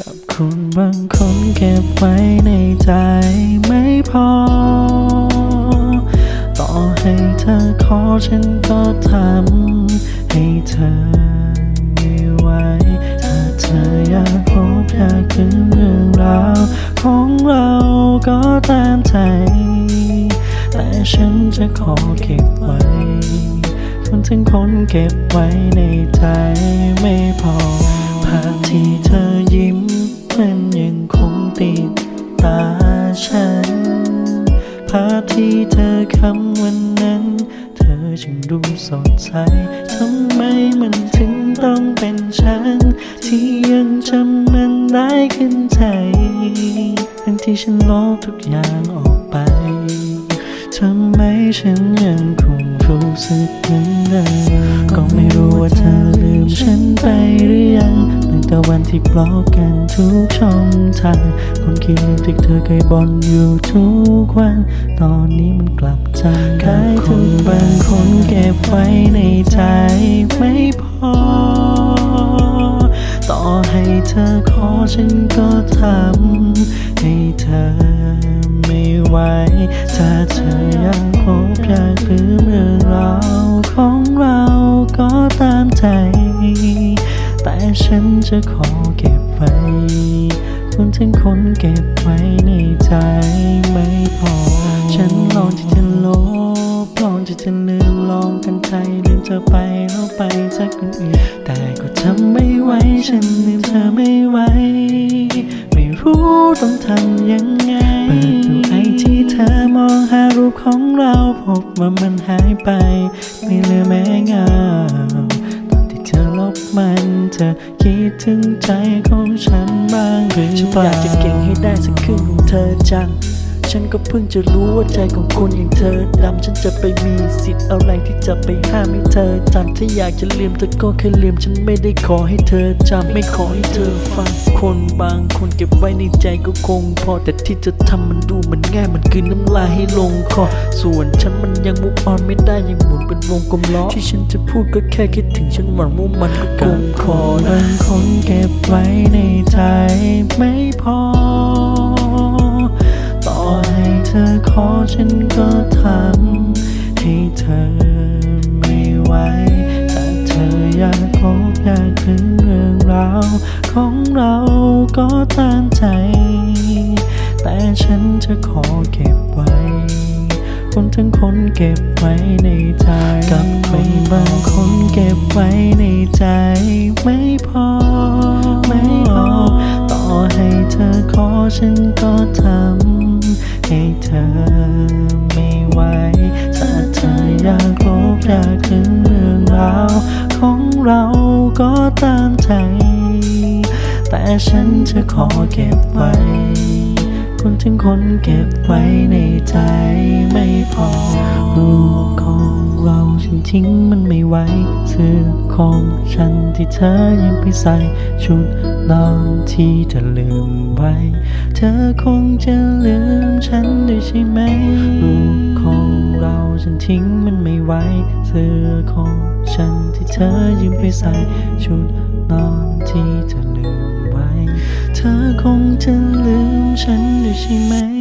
กับคนบางคนเก็บไว้ในใจไม่พอ ต่อให้เธอขอฉันก็ทำให้เธอไม่ไหวถ้าเธออยากพบอยากคืนเรื่องราวของเราก็ตามใจ แต่ฉันจะขอเก็บไว้คนถึงคนเก็บไว้ในใจไม่พอภาพที่เธอยิ้ม มันยังคงติดตาฉัน ภาพที่เธอคำวันนั้น เธอจึงดูสดใส ทำไมมันถึงต้องเป็นฉัน ที่ยังจำมันได้ขึ้นใจ ทั้งที่ฉันลบทุกอย่างออกไป ทำไมฉันยังคงรู้สึกเหมือนเดิมก็ไม่รู้ว่าเธอลืมฉันไปหรือยังตั้ง แต่วันที่บล็อกกันทุกช่องทางคนคิดที่เธอเคยบ่นอยู่ทุกวัน ตอนนี้มันกลับจำได้ทุกบางคนเก็บไว้ในใจไม่พอ ต่อให้เธอขอฉันก็ทำให้เธอไม่ไหวถ้าเธออยากพบอยากลืมเรื่องราวของเราก็ตามใจ ฉันจะขอเก็บไว้คนถึงคนเก็บไว้ในใจไม่พอ ฉันลองที่จะลบลองที่จะลืมลองกันใจลืมเธอไปแล้วไปจากคนอื่นแต่ก็ทำไม่ไหวฉันลืมเธอไม่ไหวไม่รู้ต้องทำยังไงเปิดดูไอที่เธอมองหารูปของเราพบว่ามันหายไป ไม่เหลือแม้เงา บมันเธอคิดถึงใจของฉันบ้างหรือเปล่าอยากจะเก่งให้ได้สักครึ่งของเธอจัง ฉันก็เพิ่งจะรู้ว่าใจของคนอย่างเธอดำฉันจะไปมีสิทธิ์อะไรที่จะไปห้ามให้เธอจำถ้าอยากจะลืมเธอก็แค่ลืมฉันไม่ได้ขอให้เธอจำไม่ขอให้เธอฟังคนบางคนเก็บไว้ในใจก็คง พอแต่ที่จะทำมันดูมันง่ายมันคือน้ำลายให้ลงคอส่วนฉันมันยังมุกออนไม่ได้ยังหมุนเป็นวงกลมล้อที่ฉันจะพูดก็แค่คิดถึงฉันหวังว่ามันก็คงคอนบางคนเก็บไว้ในใจไม่พอ ฉันก็ทำให้เธอไม่ไหวแต่เธออยากพบอยากถึงเรื่องราวของเราก็ตามใจ แต่ฉันจะขอเก็บไว้ คนทั้งคนเก็บไว้ในใจ กับคนบางคนเก็บไว้ในใจไม่พอ ให้เธอขอฉันก็ทำให้เธอไม่ไหวถ้าเธออยากพบอยากถึงเรื่องราวของเราก็ตามใจ แต่ฉันจะขอเก็บไว้ คนถึงคนเก็บไว้ในใจไม่พอ รูปของเราฉันทิ้งมันไม่ไหวเสื้อของฉันที่เธอยังไปใส่ ชุดนอนที่เธอลืมไว้ เธอคงจะลืมฉันด้วยใช่ไหม รูปของเราฉันทิ้งมันไม่ไหวเสื้อของฉันที่เธอยืมไปใส่ ชุดนอนที่เธอลืมไว้ เธอคงจะลืม 心美。